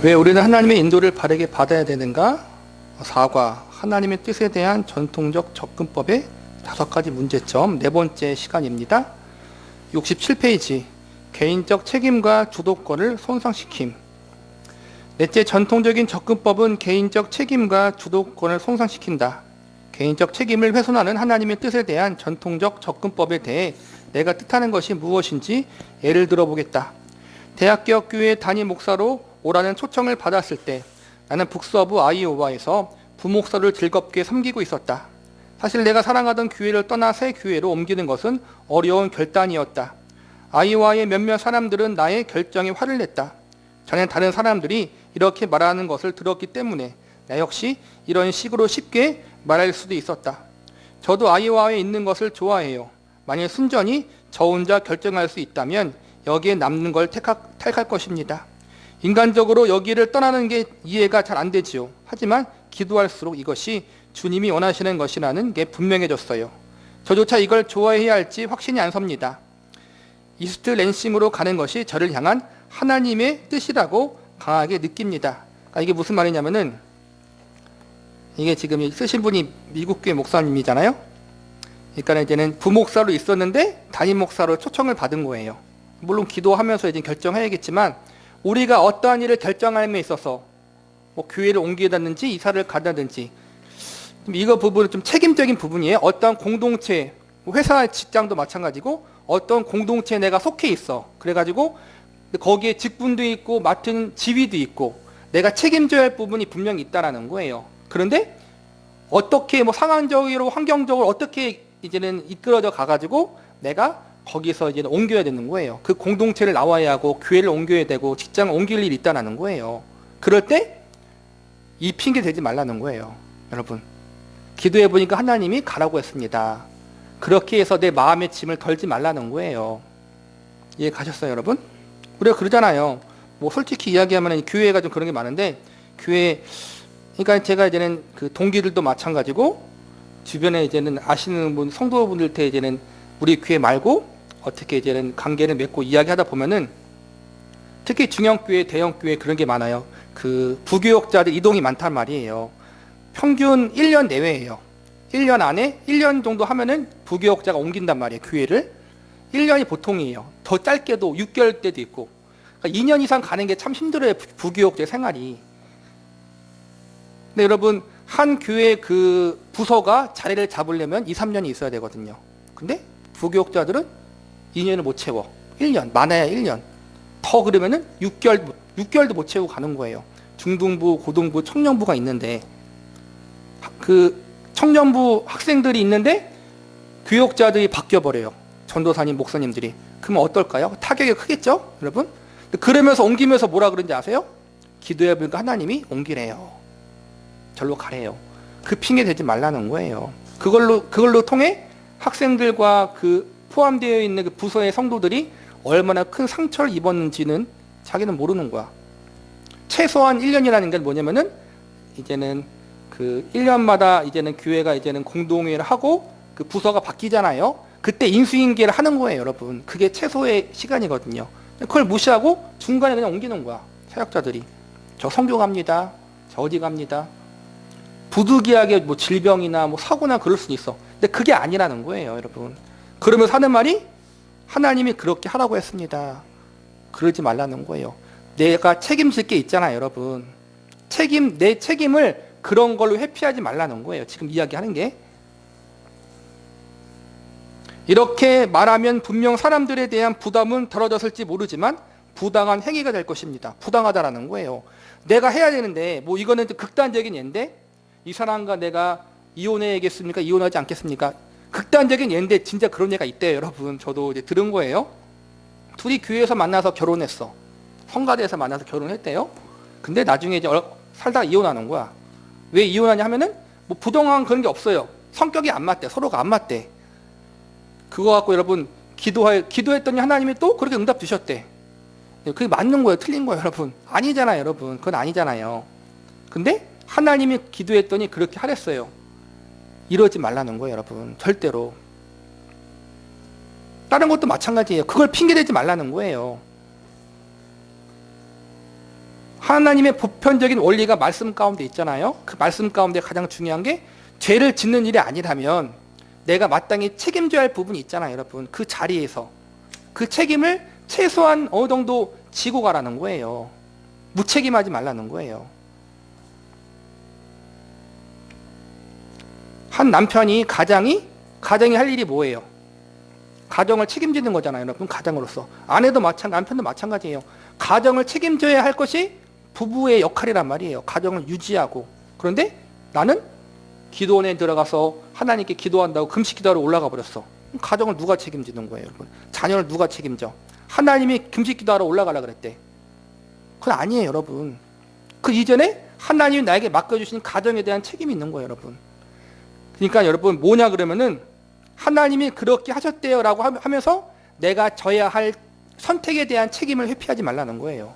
왜 우리는 하나님의 인도를 바르게 받아야 되는가? 사과, 하나님의 뜻에 대한 전통적 접근법의 다섯 가지 문제점 네 번째 시간입니다. 67페이지 개인적 책임과 주도권을 손상시킴 넷째 전통적인 접근법은 개인적 책임과 주도권을 손상시킨다. 개인적 책임을 훼손하는 하나님의 뜻에 대한 전통적 접근법에 대해 내가 뜻하는 것이 무엇인지 예를 들어보겠다. 대학교육 교회 담임 목사로 오라는 초청을 받았을 때 나는 북서부 아이오와에서 부목사를 즐겁게 섬기고 있었다. 사실 내가 사랑하던 교회를 떠나 새 교회로 옮기는 것은 어려운 결단이었다. 아이오와의 몇몇 사람들은 나의 결정에 화를 냈다. 전에 다른 사람들이 이렇게 말하는 것을 들었기 때문에 나 역시 이런 식으로 쉽게 말할 수도 있었다. 저도 아이오와에 있는 것을 좋아해요. 만일 순전히 저 혼자 결정할 수 있다면 여기에 남는 걸 택할 것입니다. 인간적으로 여기를 떠나는 게 이해가 잘 안 되지요. 하지만 기도할수록 이것이 주님이 원하시는 것이라는 게 분명해졌어요. 저조차 이걸 좋아해야 할지 확신이 안 섭니다. 이스트 랜싱으로 가는 것이 저를 향한 하나님의 뜻이라고 강하게 느낍니다. 그러니까 이게 무슨 말이냐면은 이게 지금 쓰신 분이 미국 교회 목사님이잖아요. 그러니까 이제는 부목사로 있었는데 담임 목사로 초청을 받은 거예요. 물론 기도하면서 이제 결정해야겠지만 우리가 어떠한 일을 결정함에 있어서 뭐 교회를 옮기다든지 이사를 가다든지 이거 부분은 좀 책임적인 부분이에요. 어떠한 공동체, 뭐 회사 직장도 마찬가지고 어떤 공동체에 내가 속해 있어. 그래가지고 거기에 직분도 있고 맡은 지위도 있고 내가 책임져야 할 부분이 분명히 있다라는 거예요. 그런데 어떻게 뭐 상황적으로 환경적으로 어떻게 이제는 이끌어져 가가지고 내가 거기서 이제 옮겨야 되는 거예요. 그 공동체를 나와야 하고 교회를 옮겨야 되고 직장을 옮길 일이 있다는 거예요. 그럴 때 이 핑계 대지 말라는 거예요. 여러분. 기도해 보니까 하나님이 가라고 했습니다. 그렇게 해서 내 마음의 짐을 덜지 말라는 거예요. 이해 가셨어요, 여러분? 우리가 그러잖아요. 뭐 솔직히 이야기하면 교회가 좀 그런 게 많은데 교회 그러니까 제가 이제는 그 동기들도 마찬가지고 주변에 이제는 아시는 분 성도분들한테 이제는 우리 교회 말고 어떻게 이제는 관계를 맺고 이야기하다 보면은 특히 중형교회, 대형교회 그런 게 많아요. 그 부교역자들 이동이 많단 말이에요. 평균 1년 내외예요. 1년 안에 1년 정도 하면은 부교역자가 옮긴단 말이에요. 교회를. 1년이 보통이에요. 더 짧게도 6개월 때도 있고. 그러니까 2년 이상 가는 게 참 힘들어요. 부교역자 생활이. 근데 여러분 한 교회 그 부서가 자리를 잡으려면 2, 3년이 있어야 되거든요. 근데 부교역자들은 2년을 못 채워. 1년, 많아야 1년. 더 그러면은 6개월, 6개월도 못 채우고 가는 거예요. 중등부, 고등부, 청년부가 있는데 그 청년부 학생들이 있는데 교역자들이 바뀌어버려요. 전도사님, 목사님들이. 그러면 어떨까요? 타격이 크겠죠? 여러분? 그러면서 옮기면서 뭐라 그런지 아세요? 기도해 보니까 하나님이 옮기래요. 절로 가래요. 그 핑계 대지 말라는 거예요. 그걸로, 그걸로 통해 학생들과 그 포함되어 있는 그 부서의 성도들이 얼마나 큰 상처를 입었는지는 자기는 모르는 거야. 최소한 1년이라는 게 뭐냐면은 이제는 그 1년마다 이제는 교회가 이제는 공동회를 하고 그 부서가 바뀌잖아요. 그때 인수인계를 하는 거예요, 여러분. 그게 최소의 시간이거든요. 그걸 무시하고 중간에 그냥 옮기는 거야. 사역자들이. 저 성교 갑니다. 저 어디 갑니다. 부득이하게 뭐 질병이나 뭐 사고나 그럴 수도 있어. 근데 그게 아니라는 거예요, 여러분. 그러면서 하는 말이 하나님이 그렇게 하라고 했습니다. 그러지 말라는 거예요. 내가 책임질 게 있잖아요, 여러분. 책임, 내 책임을 그런 걸로 회피하지 말라는 거예요. 지금 이야기하는 게. 이렇게 말하면 분명 사람들에 대한 부담은 덜어졌을지 모르지만 부당한 행위가 될 것입니다. 부당하다라는 거예요. 내가 해야 되는데 뭐 이거는 극단적인 예인데 이 사람과 내가 이혼해야겠습니까? 이혼하지 않겠습니까? 극단적인 예인데 진짜 그런 예가 있대요, 여러분. 저도 이제 들은 거예요. 둘이 교회에서 만나서 결혼했어. 성가대에서 만나서 결혼했대요. 근데 나중에 이제 살다가 이혼하는 거야. 왜 이혼하냐 하면은 뭐 부동한 그런 게 없어요. 성격이 안 맞대. 서로가 안 맞대. 그거 갖고 여러분 기도할 기도했더니 하나님이 또 그렇게 응답 주셨대. 그게 맞는 거예요, 틀린 거예요, 여러분. 아니잖아요, 여러분. 그건 아니잖아요. 근데 하나님이 기도했더니 그렇게 하랬어요. 이러지 말라는 거예요, 여러분. 절대로. 다른 것도 마찬가지예요. 그걸 핑계대지 말라는 거예요. 하나님의 보편적인 원리가 말씀 가운데 있잖아요. 그 말씀 가운데 가장 중요한 게 죄를 짓는 일이 아니라면 내가 마땅히 책임져야 할 부분이 있잖아요, 여러분. 그 자리에서 그 책임을 최소한 어느 정도 지고 가라는 거예요. 무책임하지 말라는 거예요. 한 남편이 가장이 가정이 할 일이 뭐예요? 가정을 책임지는 거잖아요, 여러분. 가장으로서 아내도 마찬 남편도 마찬가지예요. 가정을 책임져야 할 것이 부부의 역할이란 말이에요. 가정을 유지하고 그런데 나는 기도원에 들어가서 하나님께 기도한다고 금식 기도하러 올라가 버렸어. 가정을 누가 책임지는 거예요, 여러분? 자녀를 누가 책임져? 하나님이 금식 기도하러 올라가라 그랬대. 그건 아니에요, 여러분. 그 이전에 하나님이 나에게 맡겨주신 가정에 대한 책임이 있는 거예요, 여러분. 그러니까 여러분 뭐냐 그러면은 하나님이 그렇게 하셨대요라고 함- 하면서 내가 져야 할 선택에 대한 책임을 회피하지 말라는 거예요.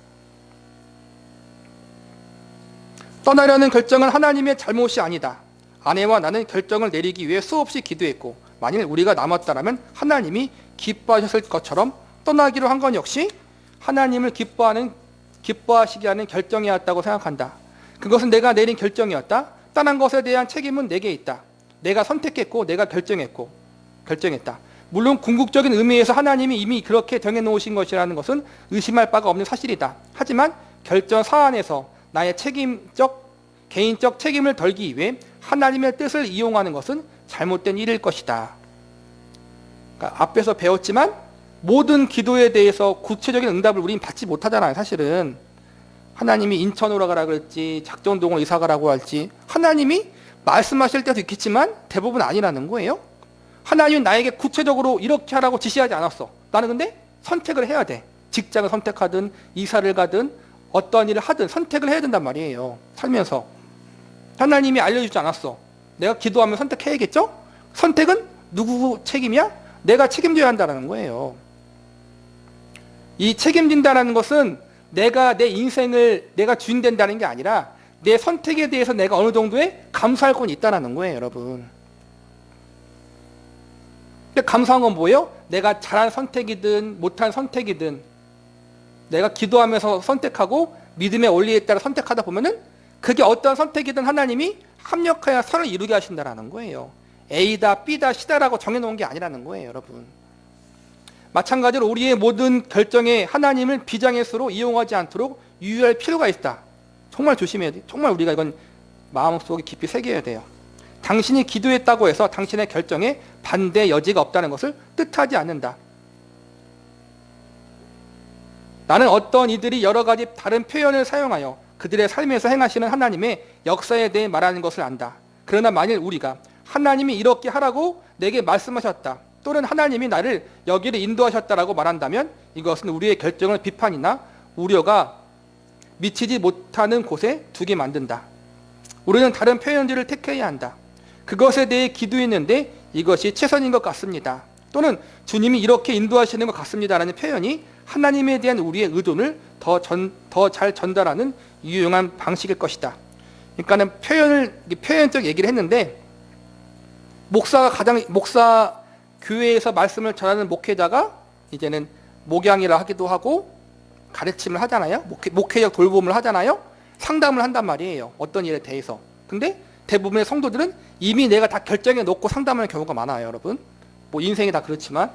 떠나려는 결정은 하나님의 잘못이 아니다. 아내와 나는 결정을 내리기 위해 수없이 기도했고 만일 우리가 남았다라면 하나님이 기뻐하셨을 것처럼 떠나기로 한 건 역시 하나님을 기뻐하는 기뻐하시게 하는 결정이었다고 생각한다. 그것은 내가 내린 결정이었다. 떠난 것에 대한 책임은 내게 있다. 내가 선택했고 내가 결정했고 결정했다. 물론 궁극적인 의미에서 하나님이 이미 그렇게 정해 놓으신 것이라는 것은 의심할 바가 없는 사실이다. 하지만 결정 사안에서 나의 책임적 개인적 책임을 덜기 위해 하나님의 뜻을 이용하는 것은 잘못된 일일 것이다. 그러니까 앞에서 배웠지만 모든 기도에 대해서 구체적인 응답을 우리는 받지 못하잖아요. 사실은 하나님이 인천으로 가라 그랬지 작전동으로 이사 가라고 할지 하나님이 말씀하실 때도 있겠지만 대부분 아니라는 거예요. 하나님은 나에게 구체적으로 이렇게 하라고 지시하지 않았어. 나는 근데 선택을 해야 돼. 직장을 선택하든 이사를 가든 어떠한 일을 하든 선택을 해야 된단 말이에요. 살면서. 하나님이 알려주지 않았어. 내가 기도하면 선택해야겠죠? 선택은 누구 책임이야? 내가 책임져야 한다는 거예요. 이 책임진다는 것은 내가 내 인생을 내가 주인 된다는 게 아니라 내 선택에 대해서 내가 어느 정도의 감수할 건 있다는 거예요, 여러분. 근데 감사한 건 뭐예요? 내가 잘한 선택이든 못한 선택이든 내가 기도하면서 선택하고 믿음의 원리에 따라 선택하다 보면은 그게 어떤 선택이든 하나님이 합력하여 선을 이루게 하신다라는 거예요. A다, B다, C다라고 정해놓은 게 아니라는 거예요, 여러분. 마찬가지로 우리의 모든 결정에 하나님을 비장의 수로 이용하지 않도록 유의할 필요가 있다. 정말 조심해야 돼. 정말 우리가 이건 마음속에 깊이 새겨야 돼요. 당신이 기도했다고 해서 당신의 결정에 반대 여지가 없다는 것을 뜻하지 않는다. 나는 어떤 이들이 여러 가지 다른 표현을 사용하여 그들의 삶에서 행하시는 하나님의 역사에 대해 말하는 것을 안다. 그러나 만일 우리가 하나님이 이렇게 하라고 내게 말씀하셨다. 또는 하나님이 나를 여기를 인도하셨다라고 말한다면 이것은 우리의 결정을 비판이나 우려가 미치지 못하는 곳에 두게 만든다. 우리는 다른 표현들을 택해야 한다. 그것에 대해 기도했는데 이것이 최선인 것 같습니다. 또는 주님이 이렇게 인도하시는 것 같습니다라는 표현이 하나님에 대한 우리의 의존을 더더잘 전달하는 유용한 방식일 것이다. 그러니까는 표현을 표현적 얘기를 했는데 목사가 가장 목사 교회에서 말씀을 전하는 목회자가 이제는 목양이라 하기도 하고 가르침을 하잖아요. 목회, 목회적 돌봄을 하잖아요. 상담을 한단 말이에요. 어떤 일에 대해서. 근데 대부분의 성도들은 이미 내가 다 결정해 놓고 상담하는 경우가 많아요, 여러분. 뭐 인생이 다 그렇지만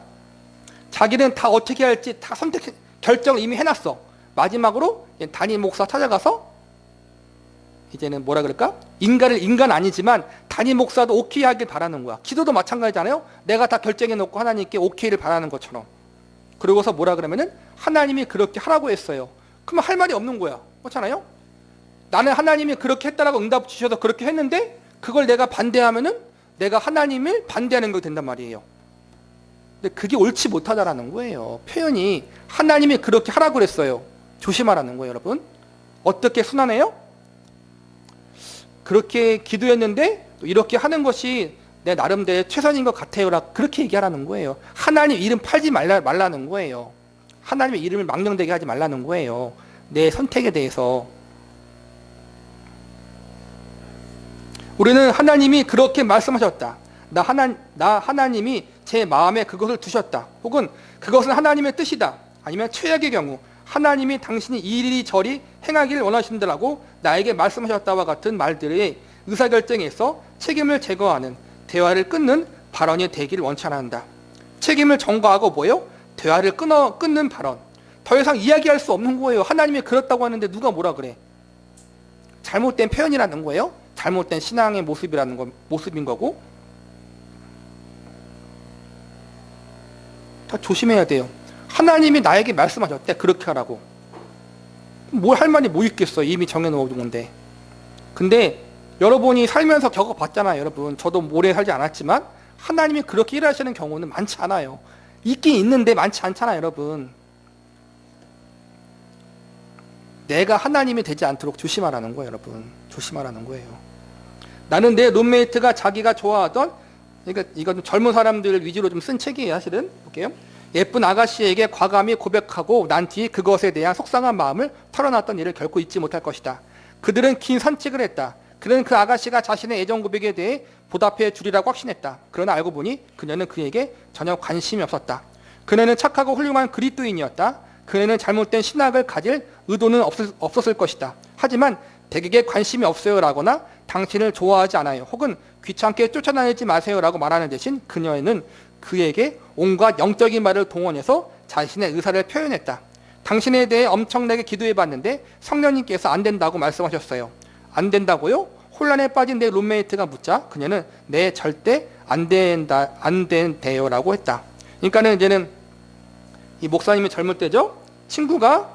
자기는 다 어떻게 할지 다 선택 결정을 이미 해놨어. 마지막으로 담임 목사 찾아가서 이제는 뭐라 그럴까? 인간을 인간 아니지만 담임 목사도 오케이 하길 바라는 거야. 기도도 마찬가지잖아요. 내가 다 결정해 놓고 하나님께 오케이를 바라는 것처럼. 그러고서 뭐라 그러면은 하나님이 그렇게 하라고 했어요. 그러면 할 말이 없는 거야. 그렇잖아요? 나는 하나님이 그렇게 했다라고 응답 주셔서 그렇게 했는데 그걸 내가 반대하면은 내가 하나님을 반대하는 거 된단 말이에요. 근데 그게 옳지 못하다라는 거예요. 표현이 하나님이 그렇게 하라고 그랬어요. 조심하라는 거예요, 여러분. 어떻게 순환해요? 그렇게 기도했는데 또 이렇게 하는 것이 내 나름대로 최선인 것 같아요라 그렇게 얘기하라는 거예요. 하나님 이름 팔지 말라, 말라는 거예요. 하나님의 이름을 망령되게 하지 말라는 거예요. 내 선택에 대해서. 우리는 하나님이 그렇게 말씀하셨다. 나 하나 나 하나님이 제 마음에 그것을 두셨다. 혹은 그것은 하나님의 뜻이다. 아니면 최악의 경우 하나님이 당신이 이리저리 행하기를 원하신다라고 나에게 말씀하셨다와 같은 말들의 의사결정에서 책임을 제거하는 대화를 끊는 발언이 되기를 원치 않는다. 책임을 전가하고 뭐요? 대화를 끊어 끊는 발언. 더 이상 이야기할 수 없는 거예요. 하나님이 그렇다고 하는데 누가 뭐라 그래? 잘못된 표현이라는 거예요. 잘못된 신앙의 모습이라는 거 모습인 거고. 다 조심해야 돼요. 하나님이 나에게 말씀하셨대 그렇게 하라고. 뭘 할 말이 뭐 있겠어 이미 정해놓은 건데. 근데 여러분이 살면서 겪어봤잖아요, 여러분. 저도 오래 살지 않았지만 하나님이 그렇게 일하시는 경우는 많지 않아요. 있긴 있는데 많지 않잖아요, 여러분. 내가 하나님이 되지 않도록 조심하라는 거예요, 여러분. 조심하라는 거예요. 나는 내 룸메이트가 자기가 좋아하던 그러니까 이건 젊은 사람들 위주로 좀 쓴 책이에요, 사실은. 볼게요. 예쁜 아가씨에게 과감히 고백하고 난 뒤 그것에 대한 속상한 마음을 털어놨던 일을 결코 잊지 못할 것이다. 그들은 긴 산책을 했다. 그는 그 아가씨가 자신의 애정 고백에 대해 보답해 주리라고 확신했다. 그러나 알고 보니 그녀는 그에게 전혀 관심이 없었다. 그녀는 착하고 훌륭한 그리스도인이었다. 그녀는 잘못된 신학을 가질 의도는 없을, 없었을 것이다. 하지만 대개에 관심이 없어요라거나 당신을 좋아하지 않아요. 혹은 귀찮게 쫓아다니지 마세요라고 말하는 대신 그녀는 그에게 온갖 영적인 말을 동원해서 자신의 의사를 표현했다. 당신에 대해 엄청나게 기도해 봤는데 성령님께서 안 된다고 말씀하셨어요. 안 된다고요? 혼란에 빠진 내 룸메이트가 묻자 그녀는 네 절대 안 된다 안 된대요라고 했다. 그러니까는 이제는 이 목사님이 젊을 때죠. 친구가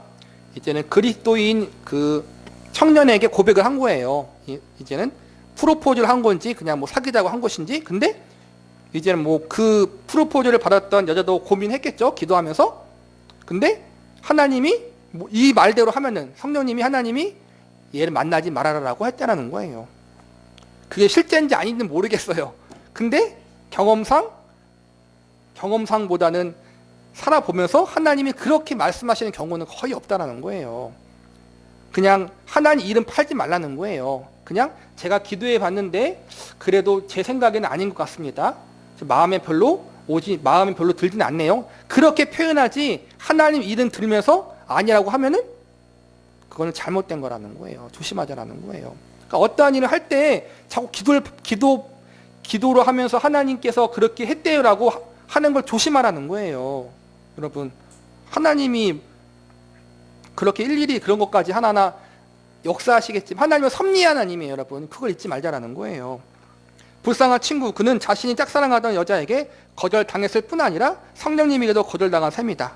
이제는 그리스도인 그 청년에게 고백을 한 거예요. 이- 이제는 프로포즈를 한 건지 그냥 뭐 사귀자고 한 것인지 근데 이제는 뭐 그 프로포즈를 받았던 여자도 고민했겠죠. 기도하면서. 근데 하나님이 뭐이 말대로 하면은 성령님이 하나님이 얘를 만나지 말아라라고 했다라는 거예요. 그게 실제인지 아닌지 모르겠어요. 근데 경험상 경험상보다는 살아보면서 하나님이 그렇게 말씀하시는 경우는 거의 없다라는 거예요. 그냥 하나님 이름 팔지 말라는 거예요. 그냥 제가 기도해 봤는데 그래도 제 생각에는 아닌 것 같습니다. 마음에 별로 오지 마음에 별로 들지는 않네요. 그렇게 표현하지 하나님 이름 들면서 아니라고 하면은 그거는 잘못된 거라는 거예요. 조심하자라는 거예요. 그러니까 어떠한 일을 할 때 자꾸 기도를 기도 기도로 하면서 하나님께서 그렇게 했대요라고 하- 하는 걸 조심하라는 거예요. 여러분 하나님이 그렇게 일일이 그런 것까지 하나하나 역사하시겠지만 하나님은 섭리 하나님이에요, 여러분. 그걸 잊지 말자라는 거예요. 불쌍한 친구, 그는 자신이 짝사랑하던 여자에게 거절당했을 뿐 아니라 성령님에게도 거절당한 셈이다.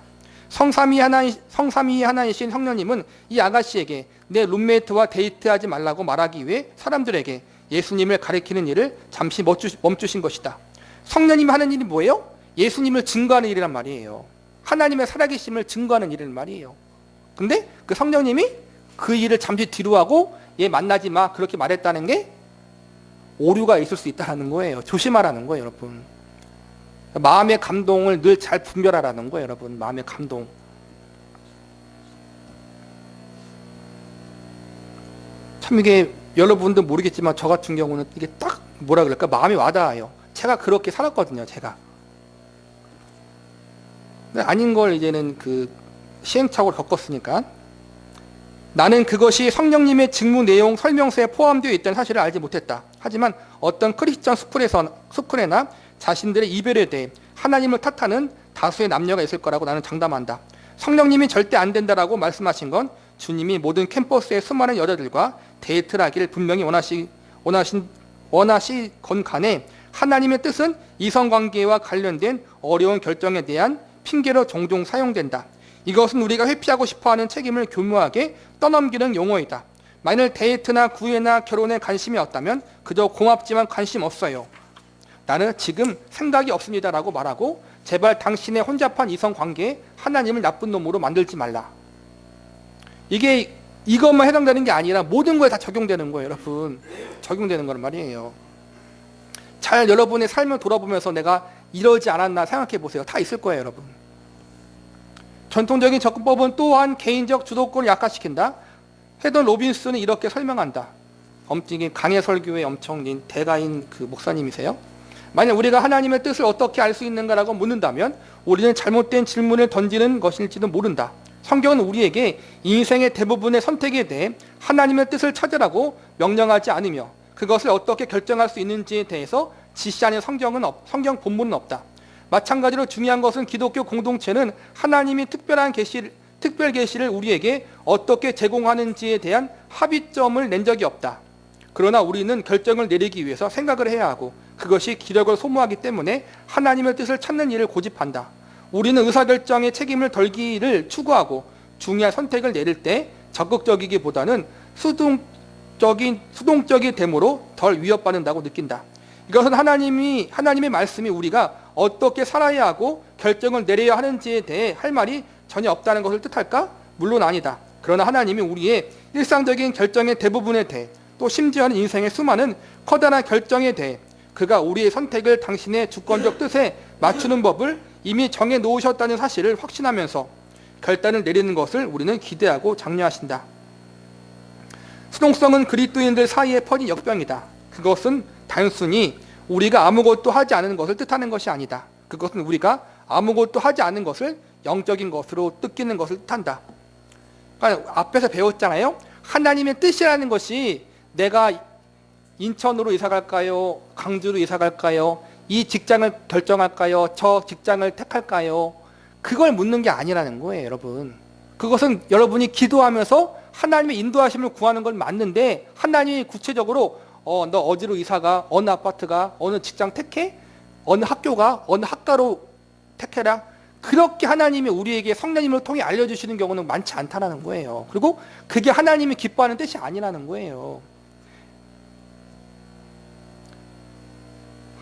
성삼위 하나 성삼위 하나이신 성령님은 이 아가씨에게 내 룸메이트와 데이트하지 말라고 말하기 위해 사람들에게 예수님을 가리키는 일을 잠시 멈추, 멈추신 것이다. 성령님이 하는 일이 뭐예요? 예수님을 증거하는 일이란 말이에요. 하나님의 살아계심을 증거하는 일이란 말이에요. 근데 그 성령님이 그 일을 잠시 뒤로 하고 얘 만나지 마 그렇게 말했다는 게 오류가 있을 수 있다는 거예요. 조심하라는 거예요, 여러분. 마음의 감동을 늘 잘 분별하라는 거예요, 여러분. 마음의 감동. 참 이게 여러분도 모르겠지만 저 같은 경우는 이게 딱 뭐라 그럴까 마음이 와닿아요. 제가 그렇게 살았거든요, 제가. 아닌 걸 이제는 그 시행착오를 겪었으니까 나는 그것이 성령님의 직무 내용 설명서에 포함되어 있다는 사실을 알지 못했다. 하지만 어떤 크리스천 스쿨에서 스쿨에나 자신들의 이별에 대해 하나님을 탓하는 다수의 남녀가 있을 거라고 나는 장담한다. 성령님이 절대 안 된다라고 말씀하신 건 주님이 모든 캠퍼스의 수많은 여자들과 데이트를 하기를 분명히 원하시, 원하신, 원하시건 간에 하나님의 뜻은 이성관계와 관련된 어려운 결정에 대한 핑계로 종종 사용된다. 이것은 우리가 회피하고 싶어하는 책임을 교묘하게 떠넘기는 용어이다. 만일 데이트나 구애나 결혼에 관심이 없다면 그저 고맙지만 관심 없어요. 나는 지금 생각이 없습니다라고 말하고 제발 당신의 혼잡한 이성 관계에 하나님을 나쁜 놈으로 만들지 말라. 이게 이것만 해당되는 게 아니라 모든 거에 다 적용되는 거예요, 여러분. 적용되는 거란 말이에요. 잘 여러분의 삶을 돌아보면서 내가 이러지 않았나 생각해 보세요. 다 있을 거예요, 여러분. 전통적인 접근법은 또한 개인적 주도권을 약화시킨다. 헤던 로빈스는 이렇게 설명한다. 엄청 강해 설교의 엄청 대가인 그 목사님이세요. 만약 우리가 하나님의 뜻을 어떻게 알 수 있는가라고 묻는다면 우리는 잘못된 질문을 던지는 것일지도 모른다. 성경은 우리에게 인생의 대부분의 선택에 대해 하나님의 뜻을 찾으라고 명령하지 않으며 그것을 어떻게 결정할 수 있는지에 대해서 지시하는 성경은 없, 성경 본문은 없다. 마찬가지로 중요한 것은 기독교 공동체는 하나님이 특별한 계시 특별 계시를 우리에게 어떻게 제공하는지에 대한 합의점을 낸 적이 없다. 그러나 우리는 결정을 내리기 위해서 생각을 해야 하고 그것이 기력을 소모하기 때문에 하나님의 뜻을 찾는 일을 고집한다. 우리는 의사결정의 책임을 덜기를 추구하고 중요한 선택을 내릴 때 적극적이기보다는 수동적인 수동적인 됨으로 덜 위협받는다고 느낀다. 이것은 하나님이 하나님의 말씀이 우리가 어떻게 살아야 하고 결정을 내려야 하는지에 대해 할 말이 전혀 없다는 것을 뜻할까? 물론 아니다. 그러나 하나님이 우리의 일상적인 결정의 대부분에 대해 또 심지어는 인생의 수많은 커다란 결정에 대해 그가 우리의 선택을 당신의 주권적 뜻에 맞추는 법을 이미 정해 놓으셨다는 사실을 확신하면서 결단을 내리는 것을 우리는 기대하고 장려하신다. 수동성은 그리스도인들 사이에 퍼진 역병이다. 그것은 단순히 우리가 아무것도 하지 않은 것을 뜻하는 것이 아니다. 그것은 우리가 아무것도 하지 않은 것을 영적인 것으로 느끼는 것을 뜻한다. 그러니까 앞에서 배웠잖아요. 하나님의 뜻이라는 것이 내가 인천으로 이사 갈까요? 강주로 이사 갈까요? 이 직장을 결정할까요? 저 직장을 택할까요? 그걸 묻는 게 아니라는 거예요, 여러분. 그것은 여러분이 기도하면서 하나님의 인도하심을 구하는 건 맞는데 하나님이 구체적으로 어, 너 어디로 이사가? 어느 아파트가? 어느 직장 택해? 어느 학교가? 어느 학과로 택해라? 그렇게 하나님이 우리에게 성령님을 통해 알려주시는 경우는 많지 않다라는 거예요. 그리고 그게 하나님이 기뻐하는 뜻이 아니라는 거예요.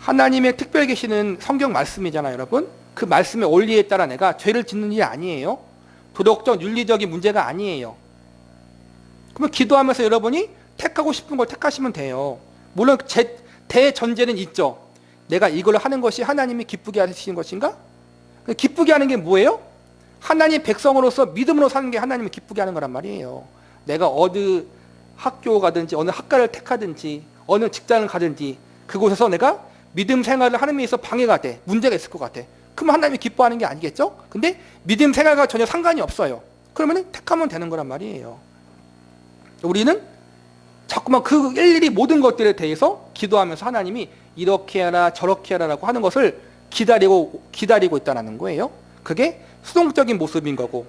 하나님의 특별 계시는 성경 말씀이잖아요, 여러분. 그 말씀의 원리에 따라 내가 죄를 짓는 일이 아니에요. 도덕적, 윤리적인 문제가 아니에요. 그러면 기도하면서 여러분이 택하고 싶은 걸 택하시면 돼요. 물론 제 대전제는 있죠. 내가 이걸 하는 것이 하나님이 기쁘게 하시는 것인가? 기쁘게 하는 게 뭐예요? 하나님 백성으로서 믿음으로 사는 게 하나님을 기쁘게 하는 거란 말이에요. 내가 어느 학교 가든지 어느 학과를 택하든지 어느 직장을 가든지 그곳에서 내가 믿음 생활을 데서 방해가 돼. 문제가 있을 것 같아. 그럼 하나님이 기뻐하는 게 아니겠죠? 근데 믿음 생활과 전혀 상관이 없어요. 그러면 택하면 되는 거란 말이에요. 우리는 자꾸만 그 일일이 모든 것들에 대해서 기도하면서 하나님이 이렇게 하라 저렇게 하라라고 하는 것을 기다리고 기다리고 있다는 거예요. 그게 수동적인 모습인 거고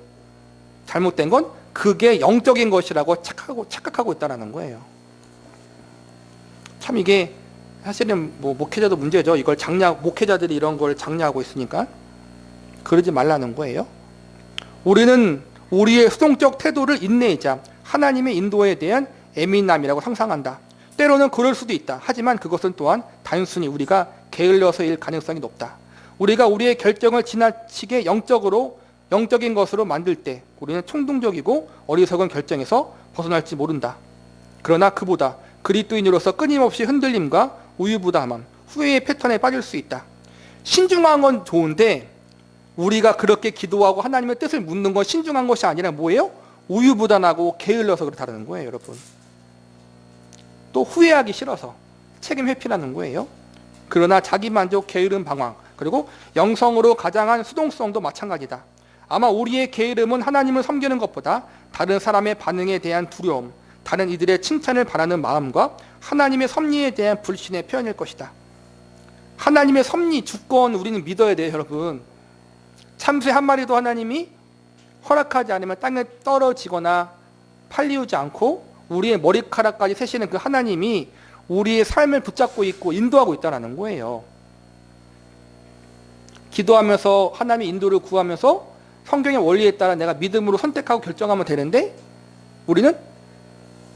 잘못된 건 그게 영적인 것이라고 착하고 착각하고 있다는 거예요. 참 이게 사실은 뭐 목회자도 문제죠. 이걸 장냐 목회자들이 이런 걸 장려하고 있으니까 그러지 말라는 거예요. 우리는 우리의 수동적 태도를 인내이자 하나님의 인도에 대한 예민함이라고 상상한다. 때로는 그럴 수도 있다. 하지만 그것은 또한 단순히 우리가 게을러서일 가능성이 높다. 우리가 우리의 결정을 지나치게 영적으로 영적인 것으로 만들 때 우리는衝動적이고 어리석은 결정에서 벗어날지 모른다. 그러나 그보다 그리스도인으로서 끊임없이 흔들림과 우유부담함, 후회의 패턴에 빠질 수 있다. 신중한 건 좋은데 우리가 그렇게 기도하고 하나님의 뜻을 묻는 건 신중한 것이 아니라 뭐예요? 우유부단하고 게을러서 그렇다는 거예요, 여러분. 또 후회하기 싫어서 책임 회피라는 거예요. 그러나 자기 만족, 게으름, 방황, 그리고 영성으로 가장한 수동성도 마찬가지다. 아마 우리의 게으름은 하나님을 섬기는 것보다 다른 사람의 반응에 대한 두려움, 다른 이들의 칭찬을 바라는 마음과 하나님의 섭리에 대한 불신의 표현일 것이다. 하나님의 섭리, 주권 우리는 믿어야 돼요, 여러분. 참새 한 마리도 하나님이 허락하지 않으면 땅에 떨어지거나 팔리우지 않고 우리의 머리카락까지 세시는 그 하나님이 우리의 삶을 붙잡고 있고 인도하고 있다는 거예요. 기도하면서 하나님의 인도를 구하면서 성경의 원리에 따라 내가 믿음으로 선택하고 결정하면 되는데 우리는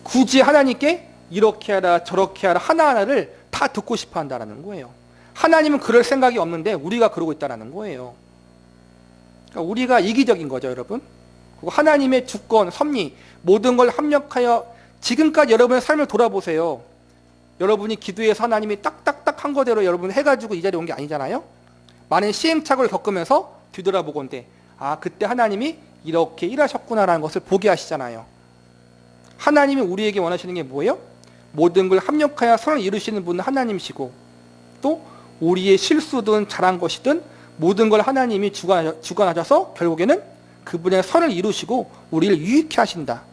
굳이 하나님께 이렇게 하라 저렇게 하라 하나하나를 다 듣고 싶어 한다는 거예요. 하나님은 그럴 생각이 없는데 우리가 그러고 있다는 거예요. 그러니까 우리가 이기적인 거죠, 여러분. 하나님의 주권, 섭리, 모든 걸 합력하여 지금까지 여러분의 삶을 돌아보세요. 여러분이 기도해서 하나님이 딱딱딱 한 거대로 여러분 해가지고 이 자리에 온 게 아니잖아요. 많은 시행착오를 겪으면서 뒤돌아보건데 아 그때 하나님이 이렇게 일하셨구나라는 것을 보게 하시잖아요. 하나님이 우리에게 원하시는 게 뭐예요? 모든 걸 합력하여 선을 이루시는 분은 하나님이시고 또 우리의 실수든 잘한 것이든 모든 걸 하나님이 주관하셔서 결국에는 그분의 선을 이루시고 우리를 유익해 하신다.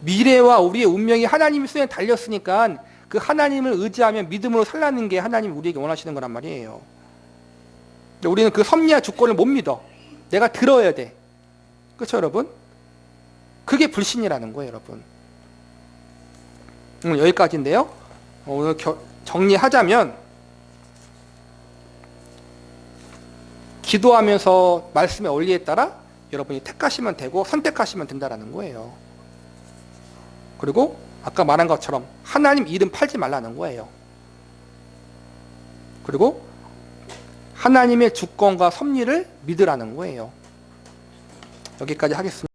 미래와 우리의 운명이 하나님의 손에 달렸으니까 그 하나님을 의지하며 믿음으로 살라는 게 하나님 우리에게 원하시는 거란 말이에요. 우리는 그 섭리와 주권을 못 믿어. 내가 들어야 돼. 그렇죠, 여러분? 그게 불신이라는 거예요, 여러분. 오늘 여기까지인데요. 오늘 겨- 정리하자면 기도하면서 말씀의 원리에 따라 여러분이 택하시면 되고 선택하시면 된다라는 거예요. 그리고 아까 말한 것처럼 하나님 이름 팔지 말라는 거예요. 그리고 하나님의 주권과 섭리를 믿으라는 거예요. 여기까지 하겠습니다.